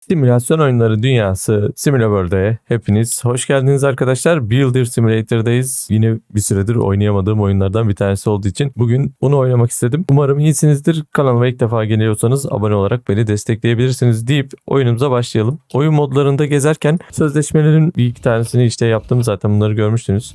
Simülasyon oyunları dünyası Simulaworld'e hepiniz hoş geldiniz arkadaşlar. Builder Simulator'dayız. Yine bir süredir oynayamadığım oyunlardan bir tanesi olduğu için bugün bunu oynamak istedim. Umarım iyisinizdir. Kanalıma ilk defa geliyorsanız abone olarak beni destekleyebilirsiniz deyip oyunumuza başlayalım. Oyun modlarında gezerken sözleşmelerin bir iki tanesini işte yaptım zaten bunları görmüştünüz.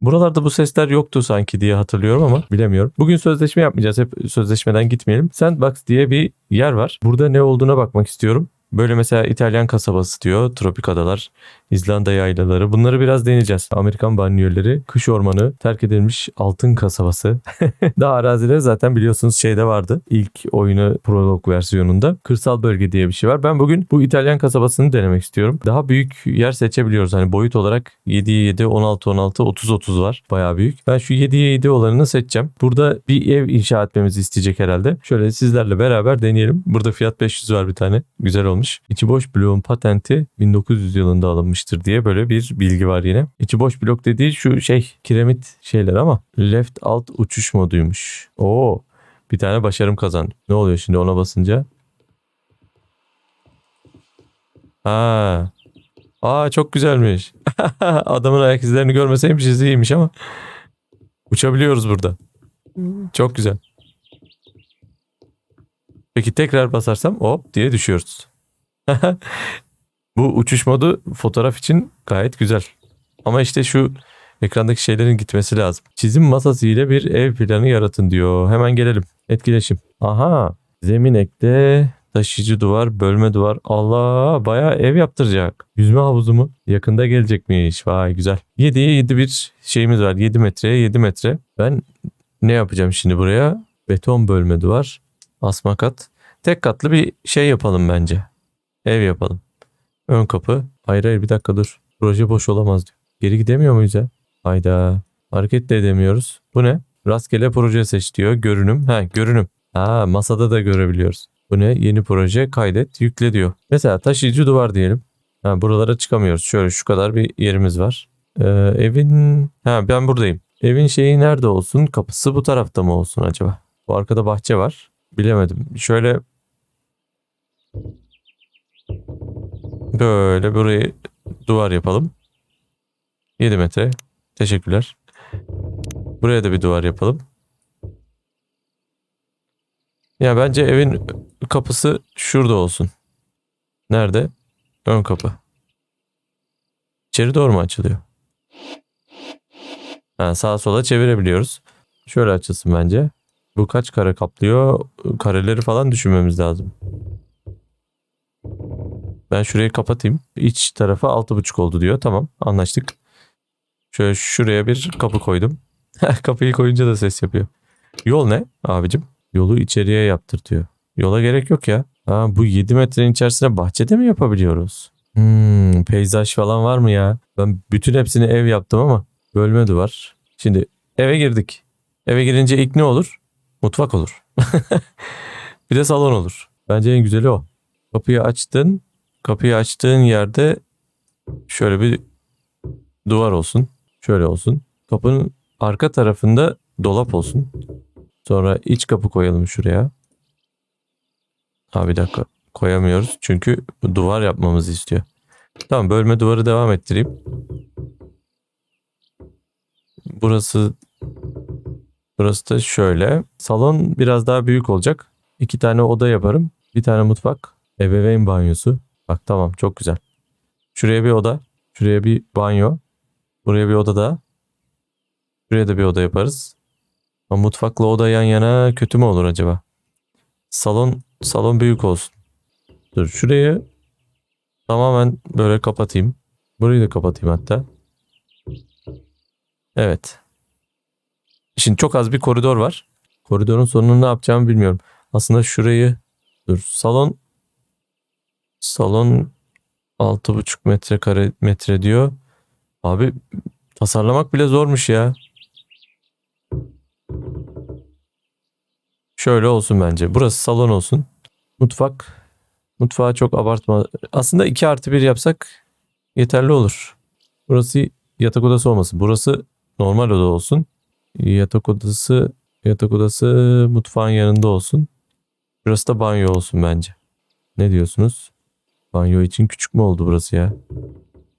Buralarda bu sesler yoktu sanki diye hatırlıyorum ama bilemiyorum. Bugün sözleşme yapmayacağız. Hep sözleşmeden gitmeyelim. Sandbox diye bir yer var. Burada ne olduğuna bakmak istiyorum. Böyle mesela İtalyan kasabası diyor, tropik adalar, İzlanda yaylaları. Bunları biraz deneyeceğiz. Amerikan banliyöleri, kış ormanı, terk edilmiş altın kasabası. Daha arazileri zaten biliyorsunuz şeyde vardı. İlk oyunu prolog versiyonunda. Kırsal bölge diye bir şey var. Ben bugün bu İtalyan kasabasını denemek istiyorum. Daha büyük yer seçebiliyoruz. Hani boyut olarak 7'ye 7, 16 16, 30 30 var. Bayağı büyük. Ben şu 7'ye 7 olanını seçeceğim. Burada bir ev inşa etmemizi isteyecek herhalde. Şöyle sizlerle beraber deneyelim. Burada fiyat 500 var bir tane. Güzel olmuş. İçi boş bloğun patenti 1900 yılında alınmıştır diye böyle bir bilgi var yine. İçi boş blok dediği şu şey kiremit şeyler ama left alt uçuş moduymuş. Oo bir tane başarım kazandım. Ne oluyor şimdi ona basınca? Ha. Aa çok güzelmiş. Adamın ayak izlerini görmeseymişiz iyiymiş ama. Uçabiliyoruz burada. Çok güzel. Peki tekrar basarsam hop diye düşüyoruz. Bu uçuş modu fotoğraf için gayet güzel. Ama işte şu ekrandaki şeylerin gitmesi lazım. Çizim masası ile bir ev planı yaratın diyor. Hemen gelelim. Etkileşim. Aha. Zemin ekle. Taşıyıcı duvar, bölme duvar. Allah bayağı ev yaptıracak. Yüzme havuzu mu? Yakında gelecekmiş. Vay güzel. 7'ye 7 bir şeyimiz var. 7 metreye 7 metre. Ben ne yapacağım şimdi buraya? Beton bölme duvar. Asma kat. Tek katlı bir şey yapalım bence. Ev yapalım. Ön kapı. Hayır hayır bir dakika dur. Proje boş olamaz diyor. Geri gidemiyor muyuz ya? Hayda. Hareket de edemiyoruz. Bu ne? Rastgele proje seç diyor. Görünüm. Ha görünüm. Ha masada da görebiliyoruz. Bu ne? Yeni proje kaydet yükle diyor. Mesela taşıyıcı duvar diyelim. Ha buralara çıkamıyoruz. Şöyle şu kadar bir yerimiz var. Ee, evin... Ha ben buradayım. Evin şeyi nerede olsun? Kapısı bu tarafta mı olsun acaba? Bu arkada bahçe var. Bilemedim. Şöyle Böyle burayı duvar yapalım. 7 metre. Teşekkürler. Buraya da bir duvar yapalım. Ya bence evin kapısı şurada olsun. Nerede? Ön kapı. İçeri doğru mu açılıyor? Ha, sağa sola çevirebiliyoruz. Şöyle açılsın bence. Bu kaç kare kaplıyor? Kareleri falan düşünmemiz lazım. Ben şurayı kapatayım. İç tarafa 6.5 oldu diyor. Tamam anlaştık. Şöyle şuraya bir kapı koydum. Kapıyı koyunca da ses yapıyor. Yol ne abicim? Yolu içeriye yaptır diyor. Yola gerek yok ya. Ha, bu 7 metrenin içerisine bahçede mi yapabiliyoruz? Hmm, peyzaj falan var mı ya? Ben bütün hepsini ev yaptım ama bölme duvar. Şimdi eve girdik. Eve girince ilk ne olur? Mutfak olur. bir de salon olur. Bence en güzeli o. Kapıyı açtın. Kapıyı açtığın yerde şöyle bir duvar olsun. Şöyle olsun. Kapının arka tarafında dolap olsun. Sonra iç kapı koyalım şuraya. Ha bir dakika koyamıyoruz çünkü duvar yapmamızı istiyor. Tamam bölme duvarı devam ettireyim. Burası burası da şöyle. Salon biraz daha büyük olacak. İki tane oda yaparım. Bir tane mutfak. Ebeveyn banyosu. Bak tamam çok güzel. Şuraya bir oda. Şuraya bir banyo. Buraya bir oda da. Şuraya da bir oda yaparız. Ama mutfakla oda yan yana kötü mü olur acaba? Salon salon büyük olsun. Dur şurayı tamamen böyle kapatayım. Burayı da kapatayım hatta. Evet. Şimdi çok az bir koridor var. Koridorun sonunu ne yapacağımı bilmiyorum. Aslında şurayı dur salon Salon 6,5 metrekare metre diyor. Abi tasarlamak bile zormuş ya. Şöyle olsun bence. Burası salon olsun. Mutfak. Mutfağı çok abartma. Aslında 2 artı 1 yapsak yeterli olur. Burası yatak odası olmasın. Burası normal oda olsun. Yatak odası yatak odası mutfağın yanında olsun. Burası da banyo olsun bence. Ne diyorsunuz? Banyo için küçük mü oldu burası ya?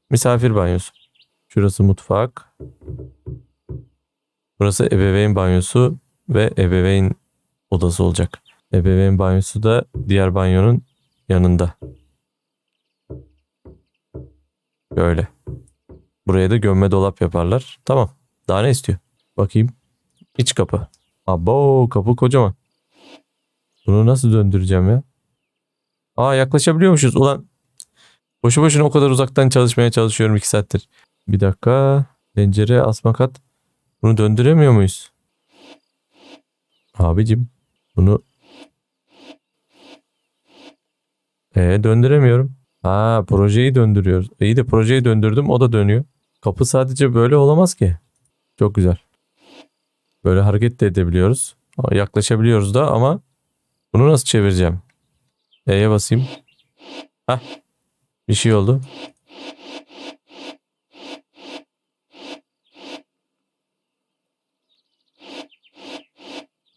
Misafir banyosu. Şurası mutfak. Burası ebeveyn banyosu ve ebeveyn odası olacak. Ebeveyn banyosu da diğer banyonun yanında. Böyle. Buraya da gömme dolap yaparlar. Tamam. Daha ne istiyor? Bakayım. İç kapı. Abo kapı kocaman. Bunu nasıl döndüreceğim ya? Aa yaklaşabiliyormuşuz. Ulan boşu boşuna o kadar uzaktan çalışmaya çalışıyorum 2 saattir. Bir dakika. Pencere asma kat. Bunu döndüremiyor muyuz? Abicim bunu ee, döndüremiyorum. Ha projeyi döndürüyoruz. İyi de projeyi döndürdüm o da dönüyor. Kapı sadece böyle olamaz ki. Çok güzel. Böyle hareket de edebiliyoruz. Yaklaşabiliyoruz da ama bunu nasıl çevireceğim? E'ye basayım. Hah. Bir şey oldu.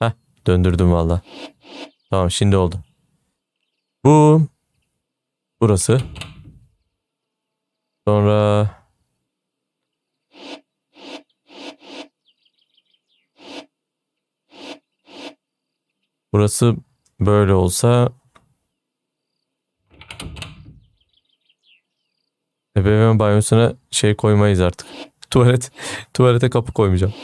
Hah. Döndürdüm valla. Tamam şimdi oldu. Bu. Burası. Sonra Burası böyle olsa ebeveyn banyosuna şey koymayız artık. Tuvalet, tuvalete kapı koymayacağım.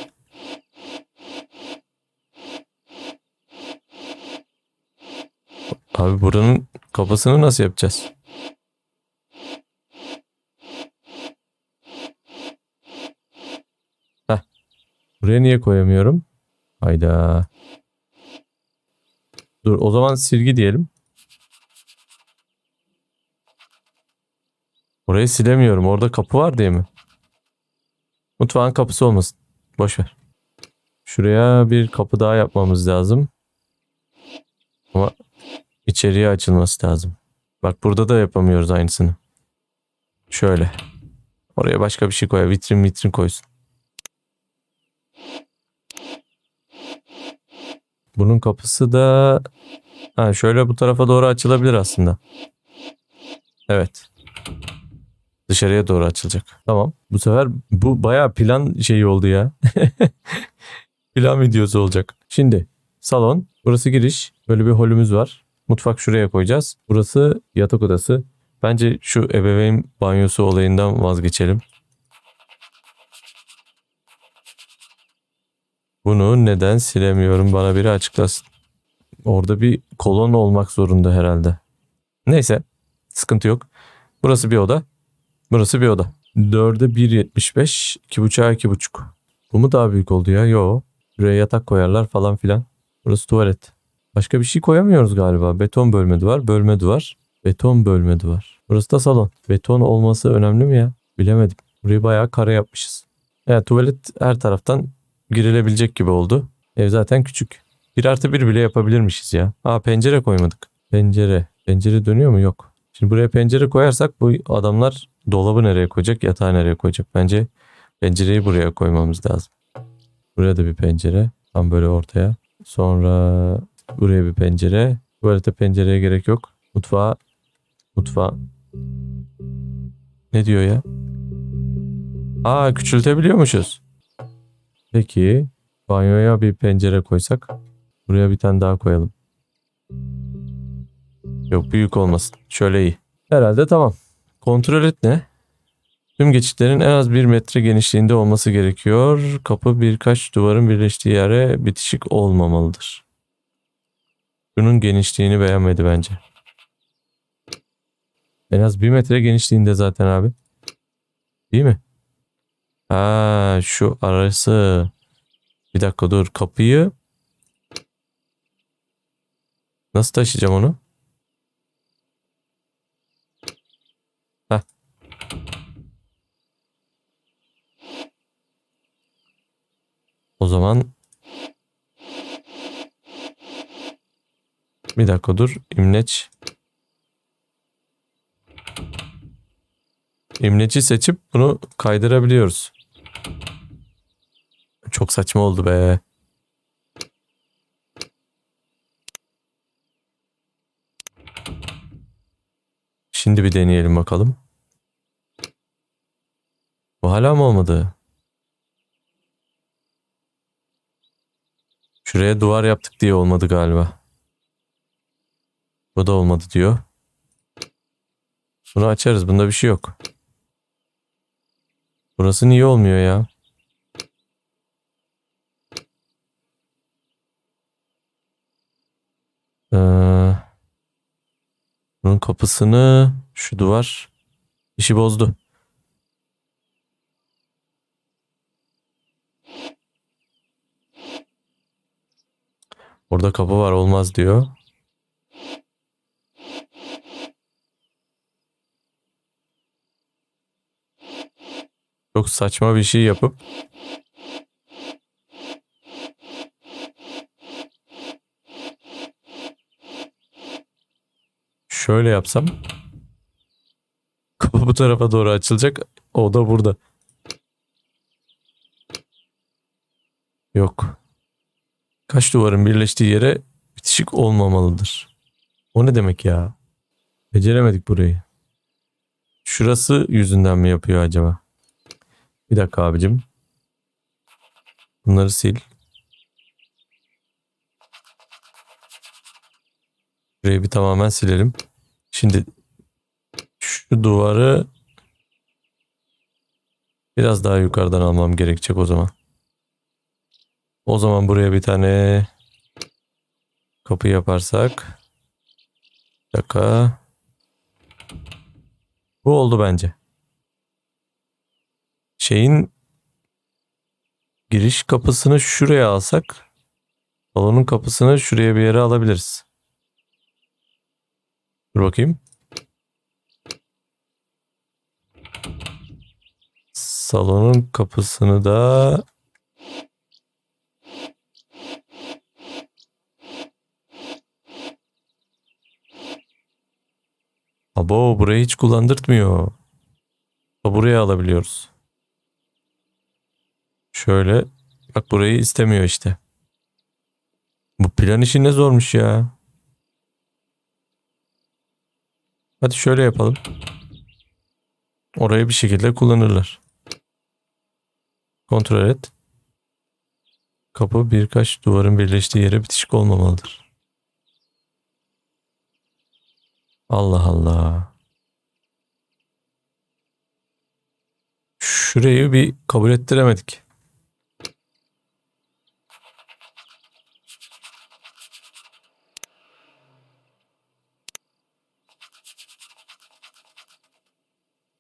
Abi buranın kapısını nasıl yapacağız? Heh. Buraya niye koyamıyorum? Hayda. Dur o zaman silgi diyelim. Orayı silemiyorum. Orada kapı var diye mi? Mutfağın kapısı olmasın. Boş ver. Şuraya bir kapı daha yapmamız lazım. Ama içeriye açılması lazım. Bak burada da yapamıyoruz aynısını. Şöyle. Oraya başka bir şey koy. Vitrin vitrin koysun. Bunun kapısı da ha, şöyle bu tarafa doğru açılabilir aslında. Evet. Dışarıya doğru açılacak. Tamam. Bu sefer bu bayağı plan şeyi oldu ya. plan videosu olacak. Şimdi salon. Burası giriş. Böyle bir holümüz var. Mutfak şuraya koyacağız. Burası yatak odası. Bence şu ebeveyn banyosu olayından vazgeçelim. Bunu neden silemiyorum bana biri açıklasın. Orada bir kolon olmak zorunda herhalde. Neyse sıkıntı yok. Burası bir oda. Burası bir oda. 4'e 1.75, 2.5'a 2.5. Bu mu daha büyük oldu ya? Yo. Buraya yatak koyarlar falan filan. Burası tuvalet. Başka bir şey koyamıyoruz galiba. Beton bölme duvar, bölme duvar. Beton bölme duvar. Burası da salon. Beton olması önemli mi ya? Bilemedim. Burayı bayağı kare yapmışız. Yani tuvalet her taraftan girilebilecek gibi oldu. Ev zaten küçük. Bir artı bir bile yapabilirmişiz ya. Aa pencere koymadık. Pencere. Pencere dönüyor mu? Yok. Şimdi buraya pencere koyarsak bu adamlar dolabı nereye koyacak, yatağı nereye koyacak? Bence pencereyi buraya koymamız lazım. Buraya da bir pencere. Tam böyle ortaya. Sonra buraya bir pencere. Tuvalete pencereye gerek yok. Mutfağa. Mutfağa. Ne diyor ya? Aa küçültebiliyormuşuz. Peki banyoya bir pencere koysak. Buraya bir tane daha koyalım. Yok büyük olmasın. Şöyle iyi. Herhalde tamam. Kontrol et ne? Tüm geçitlerin en az bir metre genişliğinde olması gerekiyor. Kapı birkaç duvarın birleştiği yere bitişik olmamalıdır. Bunun genişliğini beğenmedi bence. En az bir metre genişliğinde zaten abi. Değil mi? Ha şu arası. Bir dakika dur kapıyı. Nasıl taşıyacağım onu? Heh. O zaman bir dakika dur. İmleç. İmleci seçip bunu kaydırabiliyoruz. Çok saçma oldu be. Şimdi bir deneyelim bakalım. Bu hala mı olmadı? Şuraya duvar yaptık diye olmadı galiba. Bu da olmadı diyor. Bunu açarız. Bunda bir şey yok. Burası niye olmuyor ya? Ee, bunun kapısını şu duvar işi bozdu. Orada kapı var olmaz diyor. Çok saçma bir şey yapıp şöyle yapsam kapı bu tarafa doğru açılacak. O da burada. Yok. Kaç duvarın birleştiği yere bitişik olmamalıdır. O ne demek ya? Beceremedik burayı. Şurası yüzünden mi yapıyor acaba? Bir dakika abicim. Bunları sil. Burayı bir tamamen silelim. Şimdi şu duvarı biraz daha yukarıdan almam gerekecek o zaman. O zaman buraya bir tane kapı yaparsak. Bir dakika. Bu oldu bence. Şeyin giriş kapısını şuraya alsak salonun kapısını şuraya bir yere alabiliriz. Dur bakayım. Salonun kapısını da Abo burayı hiç kullandırtmıyor. Buraya alabiliyoruz. Şöyle. Bak burayı istemiyor işte. Bu plan işi ne zormuş ya. Hadi şöyle yapalım. Orayı bir şekilde kullanırlar. Kontrol et. Kapı birkaç duvarın birleştiği yere bitişik olmamalıdır. Allah Allah. Şurayı bir kabul ettiremedik.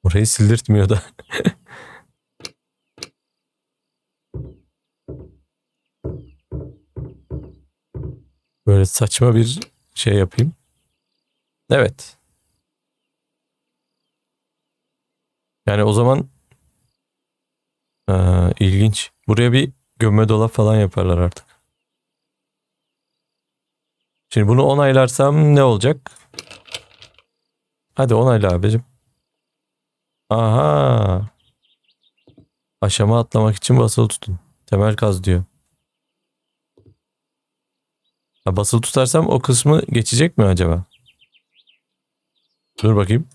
Orayı sildirtmiyor da. Böyle saçma bir şey yapayım. Evet. Yani o zaman Aa, ilginç. Buraya bir gömme dolap falan yaparlar artık. Şimdi bunu onaylarsam ne olacak? Hadi onayla abicim. Aha. Aşama atlamak için basılı tutun. Temel kaz diyor. Ha, basılı tutarsam o kısmı geçecek mi acaba? Dur bakayım.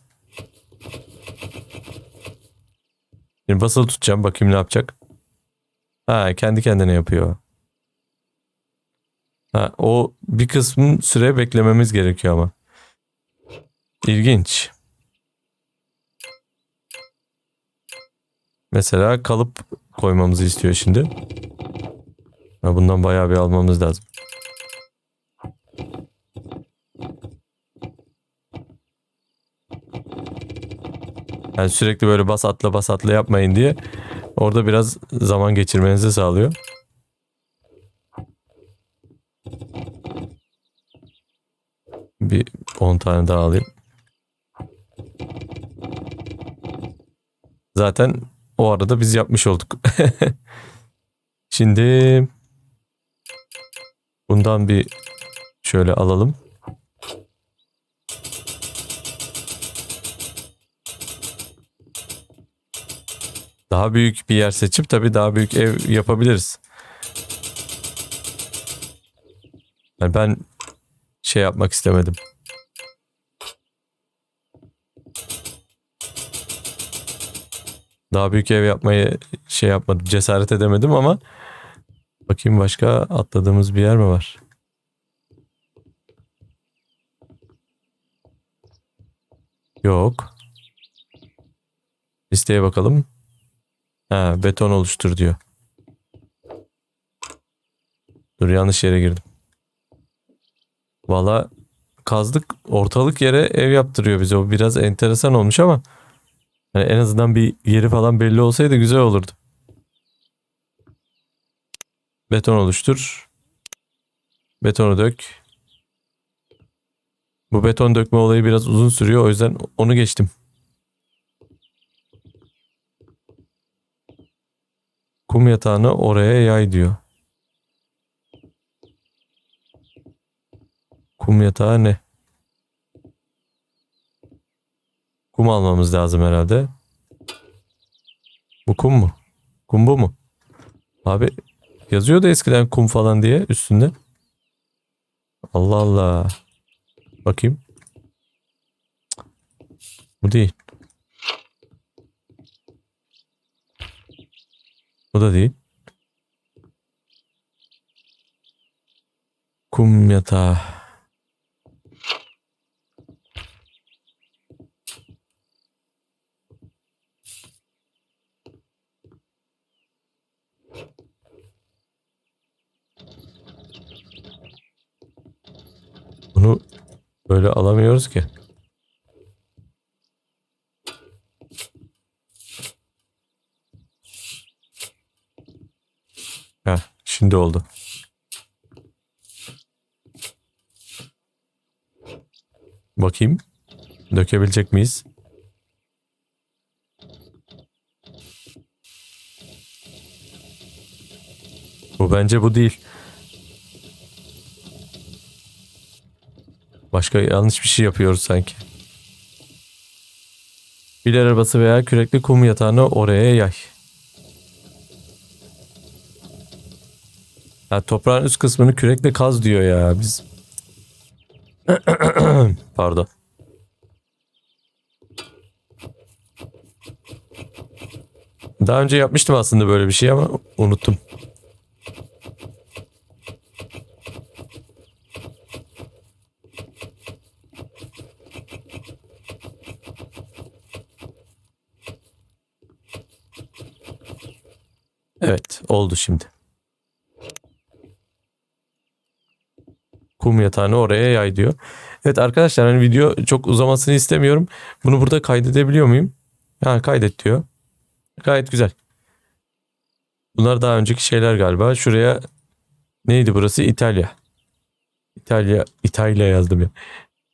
Şimdi basılı tutacağım. Bakayım ne yapacak. Ha kendi kendine yapıyor. Ha, o bir kısmın süre beklememiz gerekiyor ama. İlginç. Mesela kalıp koymamızı istiyor şimdi. Bundan bayağı bir almamız lazım. Yani sürekli böyle bas atla bas atla yapmayın diye orada biraz zaman geçirmenizi sağlıyor. Bir 10 tane daha alayım. Zaten o arada biz yapmış olduk. Şimdi bundan bir şöyle alalım. Daha büyük bir yer seçip tabii daha büyük ev yapabiliriz. Yani ben şey yapmak istemedim. Daha büyük ev yapmayı şey yapmadım. Cesaret edemedim ama bakayım başka atladığımız bir yer mi var? Yok. Listeye bakalım. Ha, beton oluştur diyor. Dur yanlış yere girdim. Valla kazdık ortalık yere ev yaptırıyor bize. O biraz enteresan olmuş ama hani en azından bir yeri falan belli olsaydı güzel olurdu. Beton oluştur. Betonu dök. Bu beton dökme olayı biraz uzun sürüyor. O yüzden onu geçtim. Kum yatağını oraya yay diyor. Kum yatağı ne? Kum almamız lazım herhalde. Bu kum mu? Kum bu mu? Abi yazıyordu eskiden kum falan diye üstünde. Allah Allah. Bakayım. Bu değil. Bu da değil. Kum yatağı. Bunu böyle alamıyoruz ki. Heh, şimdi oldu. Bakayım. Dökebilecek miyiz? Bu bence bu değil. Başka yanlış bir şey yapıyoruz sanki. Bir arabası veya kürekli kum yatağını oraya yay. Ha, toprağın üst kısmını kürekle kaz diyor ya biz. Pardon. Daha önce yapmıştım aslında böyle bir şey ama unuttum. Evet oldu şimdi. Kum yatağını oraya yay diyor. Evet arkadaşlar hani video çok uzamasını istemiyorum. Bunu burada kaydedebiliyor muyum? Ha kaydet diyor. Gayet güzel. Bunlar daha önceki şeyler galiba. Şuraya neydi burası? İtalya. İtalya, İtalya yazdım ya.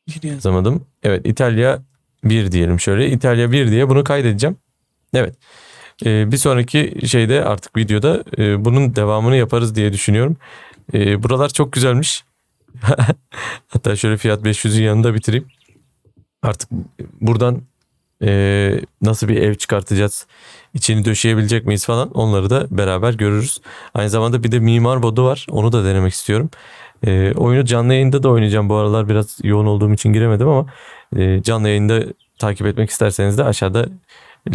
Bir yazamadım. Evet İtalya 1 diyelim şöyle. İtalya 1 diye bunu kaydedeceğim. Evet. Ee, bir sonraki şeyde artık videoda e, bunun devamını yaparız diye düşünüyorum. Ee, buralar çok güzelmiş. Hatta şöyle fiyat 500'ün yanında bitireyim. Artık buradan e, nasıl bir ev çıkartacağız, içini döşeyebilecek miyiz falan onları da beraber görürüz. Aynı zamanda bir de mimar modu var. Onu da denemek istiyorum. E, oyunu canlı yayında da oynayacağım. Bu aralar biraz yoğun olduğum için giremedim ama e, canlı yayında takip etmek isterseniz de aşağıda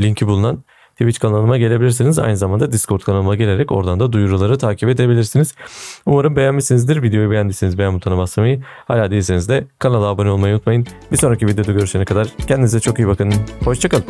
linki bulunan Twitch kanalıma gelebilirsiniz. Aynı zamanda Discord kanalıma gelerek oradan da duyuruları takip edebilirsiniz. Umarım beğenmişsinizdir. Videoyu beğendiyseniz beğen butonuna basmayı, hala değilseniz de kanala abone olmayı unutmayın. Bir sonraki videoda görüşene kadar kendinize çok iyi bakın. Hoşçakalın.